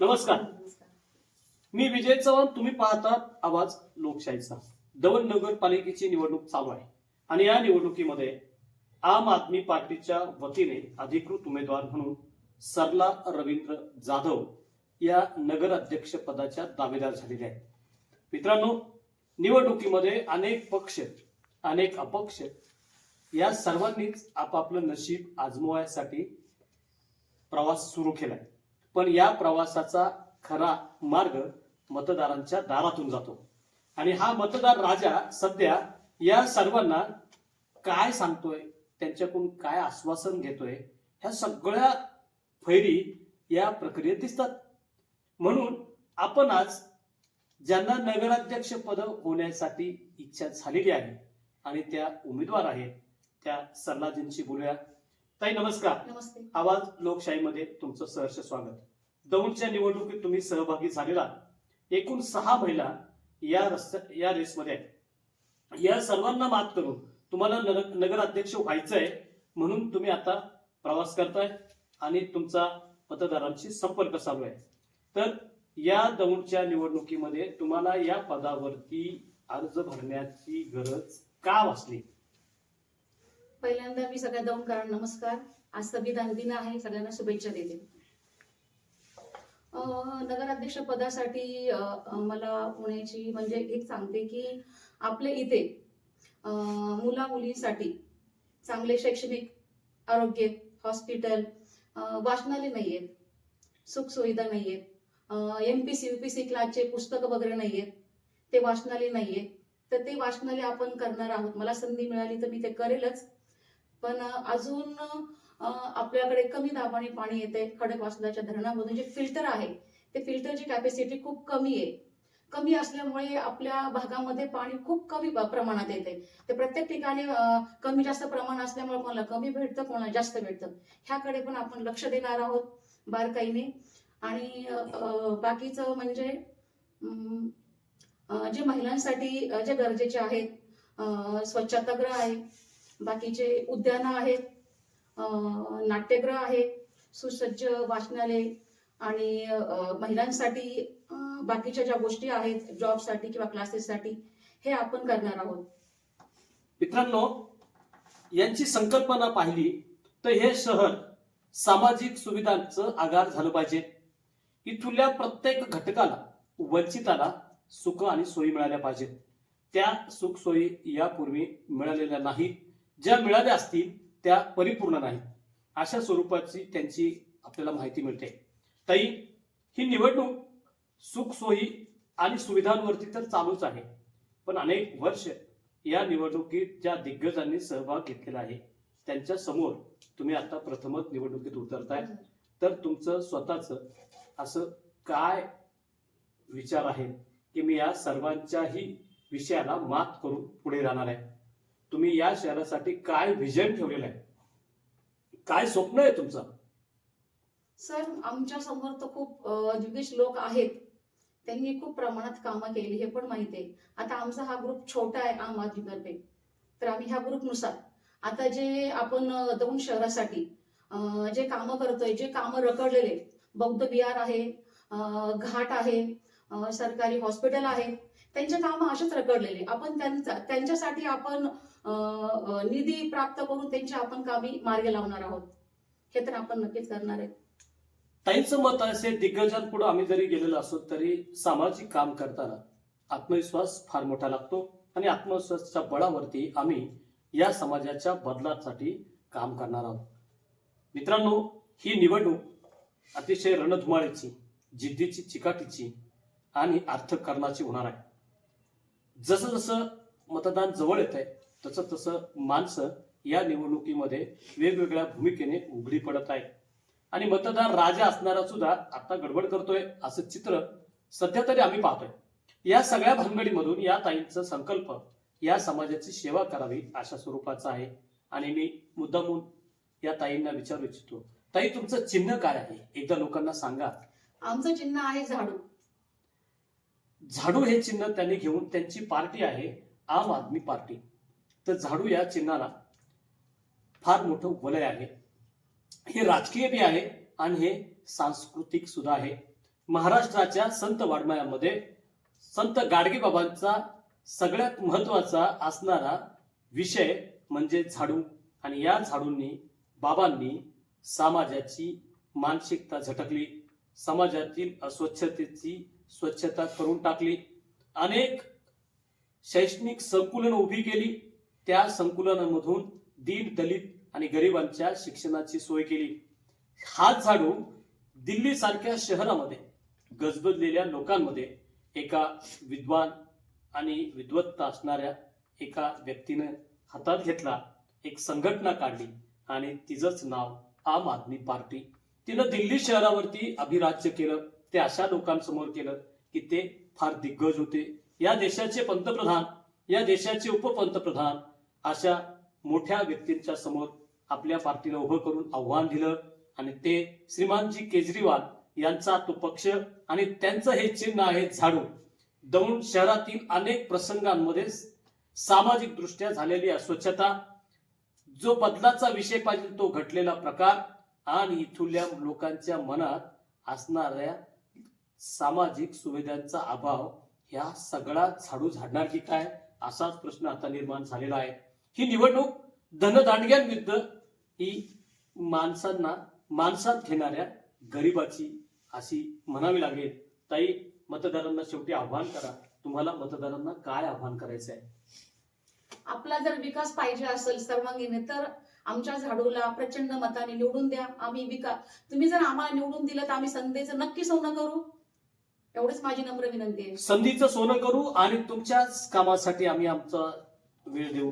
नमस्कार. मी विजय चव्हाण तुम्ही पाहतात आवाज लोकशाहीचा. दवन नगरपालिकेची निवडणूक चालू आहे. आणि या निवडणुकीमध्ये आम आदमी पार्टीच्या वतीने अधिकृत उमेदवार म्हणून सरला रवींद्र जाधव या नगर अध्यक्ष पदाच्या दावेदार झालेले आहेत. मित्रांनो निवडणुकीमध्ये अनेक पक्ष अनेक अपक्ष या सर्वांनीच आपापलं नशीब आजमवायसाठी प्रवास सुरू केलाय. पण या प्रवासाचा खरा मार्ग मतदारांच्या दारातून जातो. आणि हा मतदार राजा सध्या या सर्वांना काय सांगतोय त्यांच्याकडून काय आश्वासन घेतोय ह्या सगळ्या फैरी या प्रक्रियेत दिसतात. म्हणून आपण आज ज्यांना नगराध्यक्ष पद होण्यासाठी इच्छा झालेली आहे आणि त्या उमेदवार आहेत त्या सरलाजींशी बोलूया. ताई नमस्कार. नमस्ते. आवाज लोकशाहीमध्ये तुमचं सहर्ष स्वागत. दौंडच्या निवडणुकीत तुम्ही सहभागी झालेला एकूण सहा महिला या रस्त्या या रेसमध्ये आहेत. या सर्वांना मात करून तुम्हाला नगर- नगराध्यक्ष व्हायचंय म्हणून तुम्ही आता प्रवास करताय आणि तुमचा मतदारांशी संपर्क चालू आहे. तर या दौंडच्या निवडणुकीमध्ये तुम्हाला या पदावरती अर्ज भरण्याची गरज का वाचली पहिल्यांदा मी सगळ्या दौंडकरांना नमस्कार. आज संविधान दिन आहे. सगळ्यांना शुभेच्छा देते. नगराध्यक्ष पदासाठी मला पुण्याची म्हणजे एक सांगते की आपल्या इथे मुला मुलींसाठी चांगले शैक्षणिक आरोग्य हॉस्पिटल वाचनालय नाही आहेत सुखसुविधा नाही आहेत M P C U P C क्लासचे पुस्तकं वगैरे नाही आहेत ते वाचनालय नाही आहेत तर ते वाचनालय आपण करणार आहोत. मला संधी मिळाली तर मी ते करेलच. पण अजून आपल्याकडे कमी दाबाने पाणी येते खडक वासनाच्या धरणामधून. जे फिल्टर आहे ते फिल्टरची कॅपॅसिटी खूप कमी आहे. कमी असल्यामुळे आपल्या भागामध्ये पाणी खूप कमी प्रमाणात येते ते प्रत्येक ठिकाणी कमी जास्त प्रमाण असल्यामुळे कोणाला कमी भेटतं कोणाला जास्त भेटतं. ह्याकडे पण आपण लक्ष देणार आहोत बारकाईने. आणि बाकीचं म्हणजे जे महिलांसाठी जे गरजेचे आहेत अं, स्वच्छतागृह आहे बाकीचे उद्यानं आहेत नाट्यगृह आहे सुसज्ज वाचनालय आणि महिलांसाठी बाकीच्या ज्या गोष्टी आहेत जॉबसाठी किंवा क्लासेससाठी हे आपण करणार आहोत. मित्रांनो यांची संकल्पना पाहिली तर हे शहर सामाजिक सुविधांचं आगार झालं पाहिजे. इथल्या प्रत्येक घटकाला वंचिताला सुख आणि सोयी मिळाल्या पाहिजेत. त्या सुख सोयी यापूर्वी मिळालेल्या नाहीत. ज्या मिळाल्या असतील त्या परिपूर्ण नाहीत. अशा स्वरूपाची त्यांची आपल्याला माहिती मिळते. ताई ही निवडणूक सुख सोयी आणि सुविधांवरती तर चालूच आहे. पण अनेक वर्ष या निवडणुकीत ज्या दिग्गजांनी सहभाग घेतलेला आहे त्यांच्यासमोर तुम्ही आता प्रथमच निवडणुकीत उतरताय. तर तुमचं स्वतःच असं काय विचार आहे की मी या सर्वांच्याही विषयाला मात करून पुढे राहणार आहे? तुम्ही या शहरासाठी काय विजन ठेवलेलं आहे? काय स्वप्न आहे तुमचं? सर आमच्यासमोर तर खूप अं, लोक आहेत. त्यांनी खूप प्रमाणात कामं केली हे पण माहिती आहे. आता आमचा हा ग्रुप छोटा आहे आम आदमी तर्फे. तर आम्ही ह्या ग्रुपनुसार आता जे आपण दोन दौंड शहरासाठी जे कामं करतोय जे कामं रखडलेले बौद्ध विहार आहे घाट आहे सरकारी हॉस्पिटल आहे त्यांचे कामं असेच रखडलेले. आपण त्यांचा त्यांच्यासाठी आपण निधी प्राप्त करून त्यांच्या आपण कामी मार्ग लावणार आहोत. हे तर आपण नक्कीच करणार आहे. ताईंचं मत असे दिग्गजांपुढे आम्ही जरी गेलेलो असो तरी सामाजिक काम करताना आत्मविश्वास फार मोठा लागतो आणि आत्मविश्वासाच्या बळावरती आम्ही या समाजाच्या बदलासाठी काम करणार आहोत. मित्रांनो ही निवडणूक अतिशय रणधुमाळीची जिद्दीची चिकाटीची आणि अर्थकारणाची होणार आहे. जसं जसं मतदान जवळ येत आहे तसं तसं माणसं या निवडणुकीमध्ये वेगवेगळ्या भूमिकेने उघडी पडत आहे आणि मतदार राजा असणारा सुद्धा आता गडबड करतोय असं चित्र सध्या तरी आम्ही पाहतोय. या सगळ्या भानगडीमधून या ताईंचा संकल्प या समाजाची सेवा करावी अशा स्वरूपाचा आहे. आणि मी मुद्दामून या ताईंना विचारू इच्छितो. ताई तुमचं चिन्ह काय आहे? एकदा लोकांना सांगा. आमचं चिन्ह आहे झाडू. झाडू हे चिन्ह त्यांनी घेऊन त्यांची पार्टी आहे आम आदमी पार्टी. तर झाडू या चिन्हाला. फार मोठं वलय आहे. हे राजकीय बी आहे आणि हे सांस्कृतिक सुद्धा आहे. महाराष्ट्राच्या संत वाड्मयामध्ये संत गाडगेबाबांचा सगळ्यात महत्त्वाचा असणारा विषय म्हणजे झाडू आणि या झाडूंनी बाबांनी समाजाची मानसिकता झटकली समाजातील अस्वच्छतेची स्वच्छता करून टाकली. अनेक शैक्षणिक संकुलन उभी केली. त्या संकुलनामधून दीन दलित आणि गरिबांच्या शिक्षणाची सोय केली. हात झाडू दिल्ली सारख्या शहरामध्ये गजबजलेल्या लोकांमध्ये एका विद्वान आणि विद्वत्ता असणाऱ्या एका व्यक्तीनं हातात घेतला एक संघटना काढली आणि तिचंच नाव आम आदमी पार्टी. तिनं दिल्ली शहरावरती अभिराज्य केलं ते अशा लोकांसमोर केलं की ते फार दिग्गज होते. या देशाचे पंतप्रधान या देशाचे उपपंतप्रधान अशा मोठ्या व्यक्तींच्या समोर आपल्या पार्टीला उभं करून आव्हान दिलं आणि ते श्रीमानजी केजरीवाल यांचा तो पक्ष आणि त्यांचं हे चिन्ह आहे झाडू. दौंड शहरातील अनेक प्रसंगांमध्ये सामाजिक दृष्ट्या झालेली अस्वच्छता जो बदलाचा विषय पाहिजे तो घडलेला प्रकार आणि इथुल्या लोकांच्या मनात असणाऱ्या सामाजिक सुविधांचा अभाव ह्या सगळा झाडू झाडणार की काय असाच प्रश्न आता निर्माण झालेला आहे. ही निवडणूक धनदांडग्यांविरुद्ध ही माणसांना माणसात घेणाऱ्या गरिबाची अशी म्हणावी लागेल. ताई मतदारांना शेवटी आव्हान करा. तुम्हाला मतदारांना काय आव्हान करायचं आहे आपला जर विकास पाहिजे असेल सर्वांगीण तर आमच्या झाडूला प्रचंड मताने निवडून द्या. आम्ही विकास तुम्ही जर आम्हाला निवडून दिलं तर आम्ही संधीचं नक्की सोनं करू. एवढीच माझी नम्र विनंती आहे. संधीचं सोनं करू आणि तुमच्याच कामासाठी आम्ही आमचा वेळ देऊ.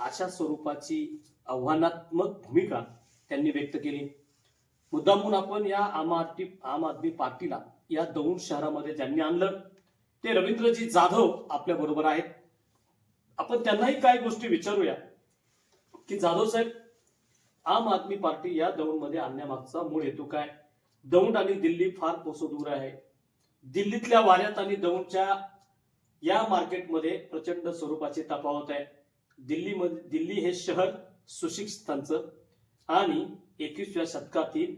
अशा स्वरूपाची आव्हानात्मक भूमिका त्यांनी व्यक्त केली. मुद्दामून आपण या आम आदमी आम आदमी पार्टीला या दौंड शहरामध्ये ज्यांनी आणलं ते रवींद्रजी जाधव आपल्या बरोबर आहेत. आपण त्यांनाही काही गोष्टी विचारूया. की जाधव साहेब आम आदमी पार्टी या दौंडमध्ये आणण्यामागचा मूळ हेतू काय? दौंड आणि दिल्ली फार कोसो दूर आहे. दिल्लीतल्या वाऱ्यात आणि दौंडच्या या मार्केटमध्ये प्रचंड स्वरूपाची तफावत आहे. दिल्लीमध्ये दिल्ली हे शहर सुशिक्षितांचं आणि एकवीसव्या शतकातील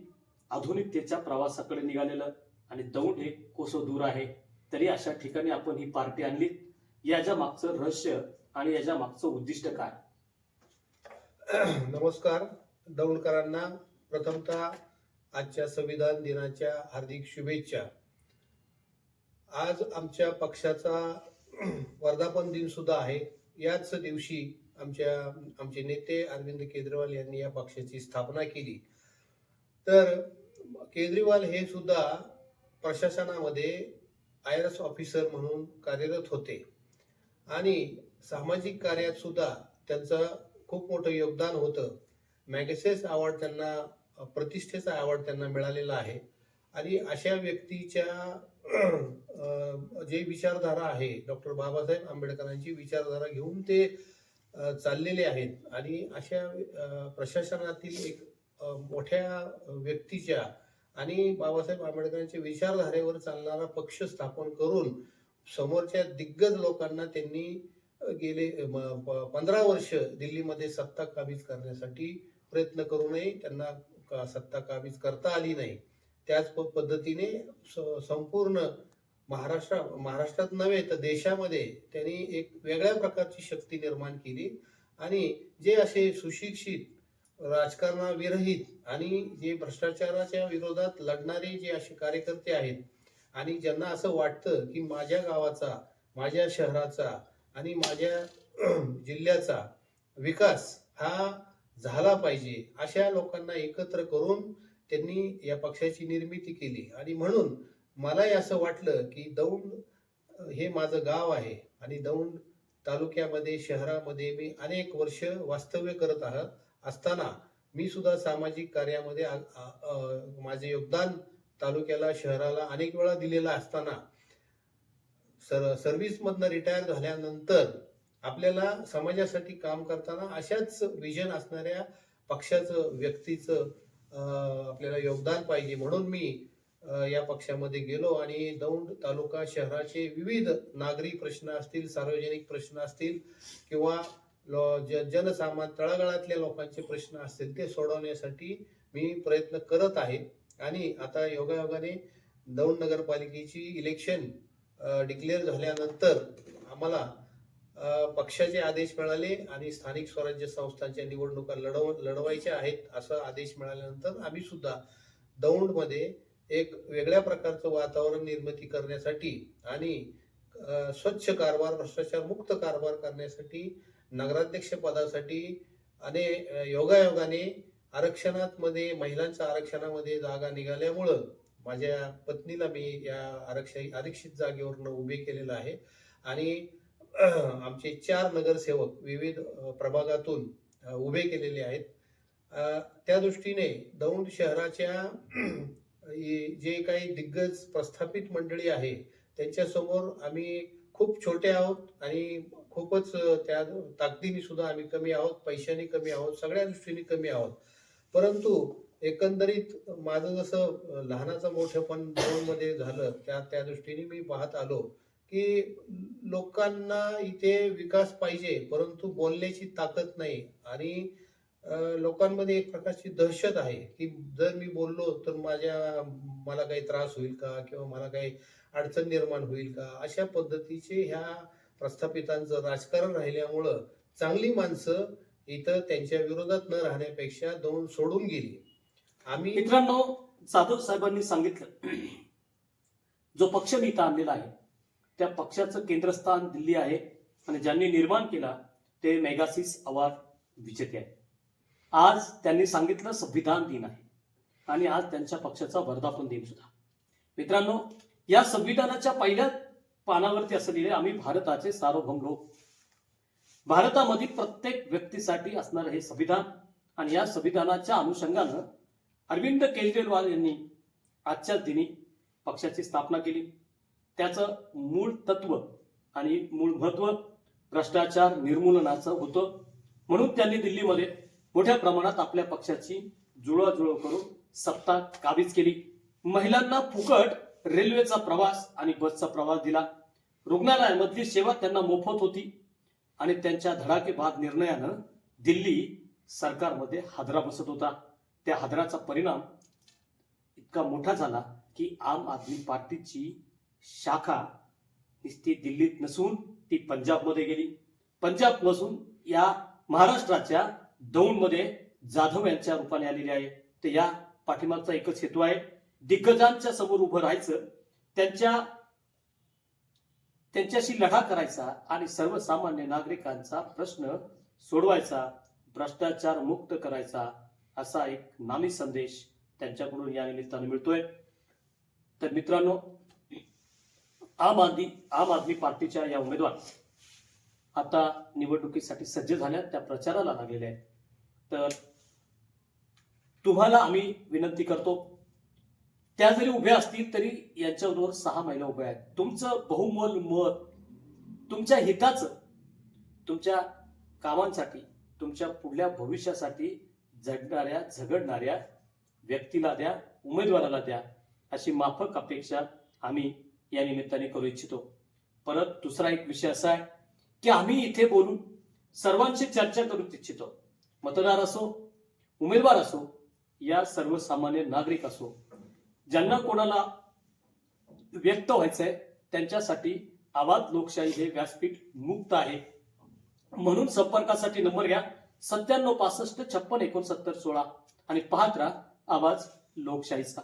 आधुनिकतेच्या प्रवासाकडे निघालेलं आणि दौंड हे कोसो दूर आहे. तरी अशा ठिकाणी आपण ही पार्टी आणली याच्या मागचं रहस्य आणि याच्या मागचं उद्दिष्ट काय? नमस्कार. दौंडकरांना प्रथमतः आजच्या संविधान दिनाच्या हार्दिक शुभेच्छा. आज आमच्या पक्षाचा वर्धापन दिन सुद्धा आहे. याच दिवशी आमच्या आमचे नेते अरविंद केजरीवाल यांनी या पक्षाची स्थापना केली. तर केजरीवाल हे सुद्धा प्रशासनामध्ये आय एस ऑफिसर म्हणून कार्यरत होते. आणि सामाजिक कार्यात सुद्धा त्यांचं खूप मोठं योगदान होतं. मॅगसेस अवॉर्ड त्यांना प्रतिष्ठेचा अवॉर्ड त्यांना मिळालेला आहे. आणि अशा व्यक्तीच्या जे विचारधारा आहे डॉक्टर बाबासाहेब आंबेडकरांची विचारधारा घेऊन ते चाललेले आहेत. आणि अशा प्रशासनातील एक मोठ्या व्यक्तीच्या आणि बाबासाहेब आंबेडकरांच्या विचारधारेवर चालणारा पक्ष स्थापन करून समोरच्या दिग्गज लोकांना त्यांनी गेले पंधरा वर्ष दिल्लीमध्ये सत्ता काबीज करण्यासाठी प्रयत्न करूनही त्यांना का- सत्ता काबीज करता आली नाही. त्याच प- पद्धतीने स- संपूर्ण महाराष्ट्र महाराष्ट्रात नव्हे तर देशामध्ये त्यांनी एक वेगळ्या प्रकारची शक्ती निर्माण केली. आणि जे असे सुशिक्षित राजकारणाविरहित आणि जे भ्रष्टाचाराच्या विरोधात लढणारे जे असे कार्यकर्ते आहेत आणि ज्यांना असं वाटतं की माझ्या गावाचा माझ्या शहराचा आणि माझ्या जिल्ह्याचा विकास हा झाला पाहिजे अशा लोकांना एकत्र करून त्यांनी या पक्षाची निर्मिती केली. आणि म्हणून मलाही असं वाटलं की दौंड हे माझं गाव आहे आणि दौंड तालुक्यामध्ये शहरामध्ये मी अनेक वर्ष वास्तव्य करत आहात असताना मी सुद्धा सामाजिक कार्यामध्ये आ- माझे योगदान तालुक्याला शहराला अनेक वेळा दिलेलं असताना सर सर्व्हिसमधनं रिटायर झाल्यानंतर आपल्याला समाजासाठी काम करताना अशाच विजन असणाऱ्या पक्षाचं व्यक्तीचं आपल्याला योगदान पाहिजे म्हणून मी या पक्षामध्ये गेलो आणि दौंड तालुका शहराचे विविध नागरी प्रश्न असतील सार्वजनिक प्रश्न असतील किंवा जनसामान ज- जनसामान्य तळागाळातल्या लोकांचे प्रश्न असतील ते सोडवण्यासाठी मी प्रयत्न करत आहे. आणि आता योगायोगाने दौंड नगरपालिकेची इलेक्शन डिक्लेअर झाल्यानंतर आम्हाला पक्षाचे आदेश मिळाले आणि स्थानिक स्वराज्य संस्थांच्या निवडणुका लढव लढवायच्या आहेत असं आदेश मिळाल्यानंतर आम्ही सुद्धा दौंडमध्ये एक वेगळ्या प्रकारचं वातावरण निर्मिती करण्यासाठी आणि स्वच्छ कारभार भ्रष्टाचार मुक्त कारभार करण्यासाठी नगराध्यक्ष पदासाठी आणि योगायोगाने आरक्षणात मध्ये महिलांच्या आरक्षणामध्ये जागा निघाल्यामुळं माझ्या पत्नीला मी या आरक्षण आरक्षित जागेवरनं उभे केलेलं आहे. आणि आमचे चार नगरसेवक विविध प्रभागातून उभे केलेले आहेत. त्या दृष्टीने दौंड शहराच्या जे काही दिग्गज प्रस्थापित मंडळी आहे त्यांच्यासमोर आम्ही खूप छोटे आहोत आणि खूपच त्या ताकदीने सुद्धा आम्ही कमी आहोत पैशाने कमी आहोत सगळ्या दृष्टीने कमी आहोत. परंतु एकंदरीत माझं जसं लहानाचं मोठेपण दोनमध्ये झालं त्या त्या दृष्टीने मी पाहत आलो की लोकांना इथे विकास पाहिजे परंतु बोलण्याची ताकद नाही. आणि लोकांमध्ये एक प्रकारची दहशत आहे की जर मी बोललो तर माझ्या मला काही त्रास होईल का? किंवा मला काही अडचण निर्माण होईल का? अशा पद्धतीचे ह्या प्रस्थापितांचं राजकारण राहिल्यामुळं चांगली माणसं इथं त्यांच्या विरोधात न राहण्यापेक्षा दोन सोडून गेली. आम्ही मित्रांनो साधू साहेबांनी सांगितलं जो पक्ष मी इथं आणलेला आहे त्या पक्षाचं केंद्रस्थान दिल्ली आहे आणि ज्यांनी निर्माण केला ते मेगासिस अवॉर्ड विजेते आहे आज त्यांनी सांगितलं संविधान दिन आहे. आणि आज त्यांच्या पक्षाचा वर्धापन दिन सुद्धा. मित्रांनो या संविधानाच्या पहिल्या पानावरती असं लिहिले आम्ही भारताचे सार्वभौम लोक. भारतामधील प्रत्येक व्यक्तीसाठी असणारं हे संविधान आणि या संविधानाच्या अनुषंगानं अरविंद केजरीवाल यांनी आजच्याच दिनी पक्षाची स्थापना केली. त्याचं मूळ तत्व आणि मूळ महत्त्व भ्रष्टाचार निर्मूलनाचं होतं. म्हणून त्यांनी दिल्लीमध्ये मोठ्या प्रमाणात आपल्या पक्षाची जुळवाजुळव करून सत्ता काबीज केली. महिलांना फुकट रेल्वेचा प्रवास आणि बसचा प्रवास दिला. रुग्णालयामधली सेवा त्यांना मोफत होती आणि त्यांच्या धडाकेबाद निर्णयानं दिल्ली सरकारमध्ये हादरा बसत होता. त्या हादराचा परिणाम इतका मोठा झाला की आम आदमी पार्टीची शाखा ती दिल्लीत नसून ती पंजाबमध्ये गेली. पंजाब नसून या महाराष्ट्राच्या दौंडमध्ये जाधव यांच्या रूपाने आलेली आहे. तर या पाठीमागचा एकच हेतू आहे. दिग्गजांच्या समोर उभं राहायचं त्यांच्या त्यांच्याशी लढा करायचा आणि सर्वसामान्य नागरिकांचा प्रश्न सोडवायचा भ्रष्टाचार मुक्त करायचा असा एक नामी संदेश त्यांच्याकडून या निमित्तानं मिळतोय. तर मित्रांनो आम आदमी आम आदमी पार्टीच्या या उमेदवार आता निवडणुकीसाठी सज्ज झाल्या त्या प्रचाराला लागलेल्या आहेत. तर तुम्हाला आम्ही विनंती करतो त्या जरी उभ्या असतील तरी यांच्याबरोबर सहा महिला उभ्या आहेत. तुमचं बहुमोल मत तुमच्या हिताचं तुमच्या कामांसाठी तुमच्या पुढल्या भविष्यासाठी झडणाऱ्या झगडणाऱ्या व्यक्तीला द्या उमेदवाराला द्या अशी माफक अपेक्षा आम्ही या निमित्ताने करू इच्छितो. परत दुसरा एक विषय असा आहे की आम्ही इथे बोलून सर्वांशी चर्चा करू इच्छितो. मतदार असो उमेदवार असो या सर्वसामान्य नागरिक असो ज्यांना कोणाला व्यक्त व्हायचंय त्यांच्यासाठी आवाज लोकशाही हे व्यासपीठ मुक्त आहे. म्हणून संपर्कासाठी नंबर घ्या सत्त्याण्णव पासष्ट छप्पन एकोणसत्तर सोळा आणि पाहत राहा आवाज लोकशाहीचा.